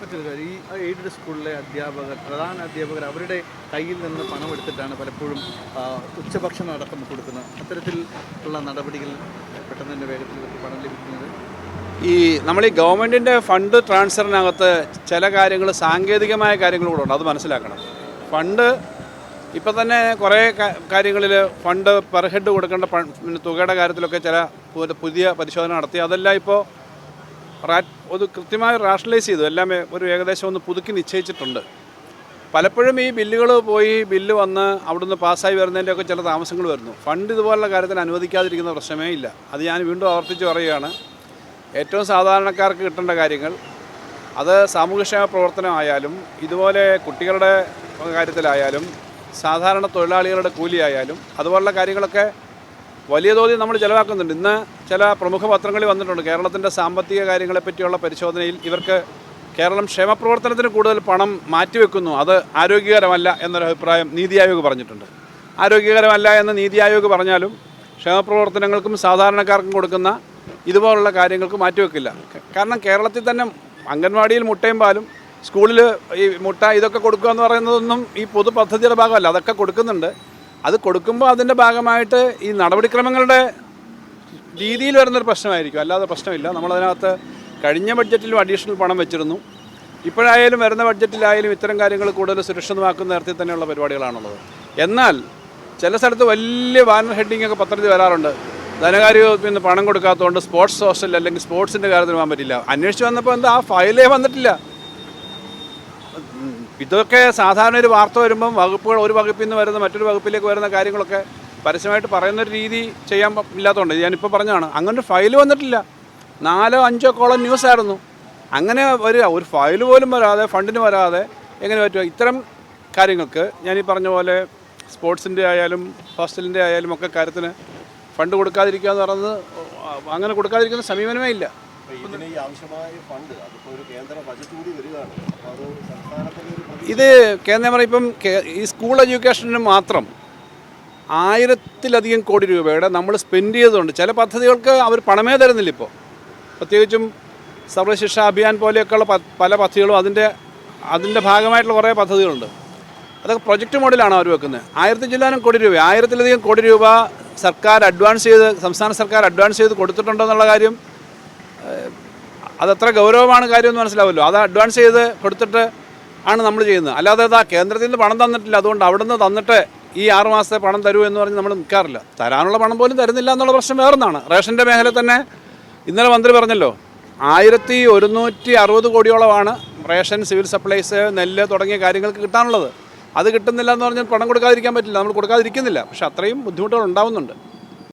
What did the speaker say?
കാര്യം ഈ എയ്ഡഡ് സ്കൂളിലെ അധ്യാപകർ പ്രധാന അധ്യാപകർ അവരുടെ കയ്യിൽ നിന്ന് പണം എടുത്തിട്ടാണ് പലപ്പോഴും ഉച്ചഭക്ഷണം അടക്കം കൊടുക്കുന്നത്. അത്തരത്തിൽ ഉള്ള നടപടികൾ പെട്ടെന്ന് തന്നെ വേഗത്തിൽ പണം ലഭിക്കുന്നത്. ഈ നമ്മൾ ഈ ഗവൺമെന്റിന്റെ ഫണ്ട് ട്രാൻസ്ഫറിനകത്ത് ചില കാര്യങ്ങൾ സാങ്കേതികമായ കാര്യങ്ങൾ കൂടെ ഉണ്ട്. അത് മനസ്സിലാക്കണം. ഫണ്ട് ഇപ്പം തന്നെ കുറേ കാര്യങ്ങളിൽ ഫണ്ട് പെർ ഹെഡ് കൊടുക്കേണ്ട തുകയുടെ കാര്യത്തിലൊക്കെ ചില പുതിയ പരിശോധന നടത്തി. അതെല്ലാം ഇപ്പോൾ ഒരു കൃത്യമായി റാഷണലൈസ് ചെയ്തു. എല്ലാം ഒരു ഏകദേശം ഒന്ന് പുതുക്കി നിശ്ചയിച്ചിട്ടുണ്ട്. പലപ്പോഴും ഈ ബില്ലുകൾ പോയി ബില്ല് വന്ന് അവിടുന്ന് പാസ്സായി വരുന്നതിന്റെയൊക്കെ ചില താമസങ്ങൾ വരുന്നു. ഫണ്ട് ഇതുപോലുള്ള കാര്യത്തിൽ അനുവദിക്കാതിരിക്കുന്ന പ്രശ്നമേ ഇല്ല. അത് ഞാൻ വീണ്ടും ആവർത്തിച്ച് പറയുകയാണ്. ഏറ്റവും സാധാരണക്കാർക്ക് കിട്ടേണ്ട കാര്യങ്ങൾ അത് സാമൂഹ്യക്ഷേമ പ്രവർത്തനമായാലും ഇതുപോലെ കുട്ടികളുടെ കാര്യത്തിലായാലും സാധാരണ തൊഴിലാളികളുടെ കൂലിയായാലും അതുപോലുള്ള കാര്യങ്ങളൊക്കെ വലിയ തോതിൽ നമ്മൾ ചിലവാക്കുന്നുണ്ട്. ഇന്ന് ചില പ്രമുഖ പത്രങ്ങളിൽ വന്നിട്ടുണ്ട്. കേരളത്തിന്റെ സാമ്പത്തിക കാര്യങ്ങളെപ്പറ്റിയുള്ള പരിശോധനയിൽ ഇവർക്ക് കേരളം ക്ഷേമപ്രവർത്തനത്തിന് കൂടുതൽ പണം മാറ്റിവെക്കുന്നു. അത് ആരോഗ്യകരമല്ല എന്നൊരു അഭിപ്രായം നീതി ആയോഗ് പറഞ്ഞിട്ടുണ്ട്. ആരോഗ്യകരമല്ല എന്ന് നീതി ആയോഗ് പറഞ്ഞാലും ക്ഷേമപ്രവർത്തനങ്ങൾക്കും സാധാരണക്കാർക്കും കൊടുക്കുന്ന ഇതുപോലുള്ള കാര്യങ്ങൾക്ക് മാറ്റിവെക്കില്ല. കാരണം കേരളത്തിൽ തന്നെ അംഗൻവാടിയിൽ മുട്ടയും പാലും സ്കൂളിൽ ഈ മുട്ട ഇതൊക്കെ കൊടുക്കുക എന്ന് പറയുന്നതൊന്നും ഈ പൊതു പദ്ധതിയുടെ ഭാഗമല്ല. അതൊക്കെ കൊടുക്കുന്നുണ്ട്. അത് കൊടുക്കുമ്പോൾ അതിന്റെ ഭാഗമായിട്ട് ഈ നടപടിക്രമങ്ങളുടെ രീതിയിൽ വരുന്നൊരു പ്രശ്നമായിരിക്കും. അല്ലാതെ പ്രശ്നമില്ല. നമ്മളതിനകത്ത് കഴിഞ്ഞ ബഡ്ജറ്റിലും അഡീഷണൽ പണം വെച്ചിരുന്നു. ഇപ്പോഴായാലും വരുന്ന ബഡ്ജറ്റിലായാലും ഇത്തരം കാര്യങ്ങൾ കൂടുതൽ സുരക്ഷിതമാക്കുന്ന തരത്തിൽ തന്നെയുള്ള പരിപാടികളാണുള്ളത്. എന്നാൽ ചില സ്ഥലത്ത് വലിയ ബാനർ ഹെഡിങ് ഒക്കെ പത്രത്തിൽ വരാറുണ്ട്. ധനകാര്യ വകുപ്പിൽ പണം കൊടുക്കാത്തതുകൊണ്ട് സ്പോർട്സ് ഹോസ്റ്റൽ അല്ലെങ്കിൽ സ്പോർട്സിന്റെ കാര്യത്തിന് പോകാൻ പറ്റില്ല. അന്വേഷിച്ച് വന്നപ്പോൾ എന്താ ആ ഫയലേ വന്നിട്ടില്ല. ഇതൊക്കെ സാധാരണ ഒരു വാർത്ത വരുമ്പം വകുപ്പുകൾ ഒരു വകുപ്പിൽ നിന്ന് വരുന്ന മറ്റൊരു വകുപ്പിലേക്ക് വരുന്ന കാര്യങ്ങളൊക്കെ പരസ്യമായിട്ട് പറയുന്ന ഒരു രീതി ചെയ്യാൻ ഇല്ലാത്തതുകൊണ്ട് ഞാനിപ്പോൾ പറഞ്ഞതാണ് അങ്ങനെ ഒരു ഫയൽ വന്നിട്ടില്ല. നാലോ അഞ്ചോ കോളം ന്യൂസ് ആയിരുന്നു. അങ്ങനെ വരിക ഒരു ഫയൽ പോലും വരാതെ ഫണ്ടിന് വരാതെ എങ്ങനെ പറ്റുക? ഇത്തരം കാര്യങ്ങൾക്ക് ഞാൻ പറഞ്ഞ പോലെ സ്പോർട്സിന്റെ ആയാലും ഹോസ്റ്റലിന്റെ ആയാലും ഒക്കെ കാര്യത്തിന് ഫണ്ട് കൊടുക്കാതിരിക്കുക എന്ന് പറയുന്നത് അങ്ങനെ കൊടുക്കാതിരിക്കുന്ന സമീപനമേ ഇല്ല. ഇതിന് ഫണ്ട് ഒരു കേന്ദ്ര അപ്പോൾ ഇത് കേന്ദ്രം ഇപ്പം ഈ സ്കൂൾ എഡ്യൂക്കേഷന് മാത്രം ആയിരത്തിലധികം കോടി രൂപയുടെ നമ്മൾ സ്പെൻഡ് ചെയ്തതുകൊണ്ട് ചില പദ്ധതികൾക്ക് അവർ പണമേ തരുന്നില്ല ഇപ്പോൾ പ്രത്യേകിച്ചും സർവശിക്ഷ അഭിയാൻ പോലെയൊക്കെയുള്ള പല പദ്ധതികളും അതിന്റെ അതിന്റെ ഭാഗമായിട്ടുള്ള കുറേ പദ്ധതികളുണ്ട്. അതൊക്കെ പ്രൊജക്റ്റ് മോഡലാണ് അവർ വെക്കുന്നത്? ആയിരത്തി ചില്ലാനും കോടി രൂപ ആയിരത്തിലധികം കോടി രൂപ സർക്കാർ അഡ്വാൻസ് ചെയ്ത് സംസ്ഥാന സർക്കാർ അഡ്വാൻസ് ചെയ്ത് കൊടുത്തിട്ടുണ്ടോ എന്നുള്ള കാര്യം അതത്ര ഗൗരവമാണ് കാര്യമെന്ന് മനസ്സിലാവുമല്ലോ അത് അഡ്വാൻസ് ചെയ്ത് കൊടുത്തിട്ട് ആണ് നമ്മൾ ചെയ്യുന്നത്. അല്ലാതെ അതാ കേന്ദ്രത്തിൽ നിന്ന് പണം തന്നിട്ടില്ല. അതുകൊണ്ട് അവിടെ നിന്ന് തന്നിട്ട് ഈ ആറ് മാസത്തെ പണം തരൂ എന്ന് പറഞ്ഞ് നമ്മൾ നിൽക്കാറില്ല. തരാനുള്ള പണം പോലും തരുന്നില്ല എന്നുള്ള പ്രശ്നം വേറൊന്നാണ്. റേഷന്റെ മേഖല തന്നെ ഇന്നലെ മന്ത്രി പറഞ്ഞല്ലോ ആയിരത്തി ഒരുന്നൂറ്റി അറുപത് കോടിയോളമാണ് റേഷൻ സിവിൽ സപ്ലൈസ് നെല്ല് തുടങ്ങിയ കാര്യങ്ങൾക്ക് കിട്ടാനുള്ളത്. അത് കിട്ടുന്നില്ല എന്ന് പറഞ്ഞാൽ പണം കൊടുക്കാതിരിക്കാൻ പറ്റില്ല. നമ്മൾ കൊടുക്കാതിരിക്കുന്നില്ല. പക്ഷെ അത്രയും ബുദ്ധിമുട്ടുകൾ ഉണ്ടാവുന്നുണ്ട്.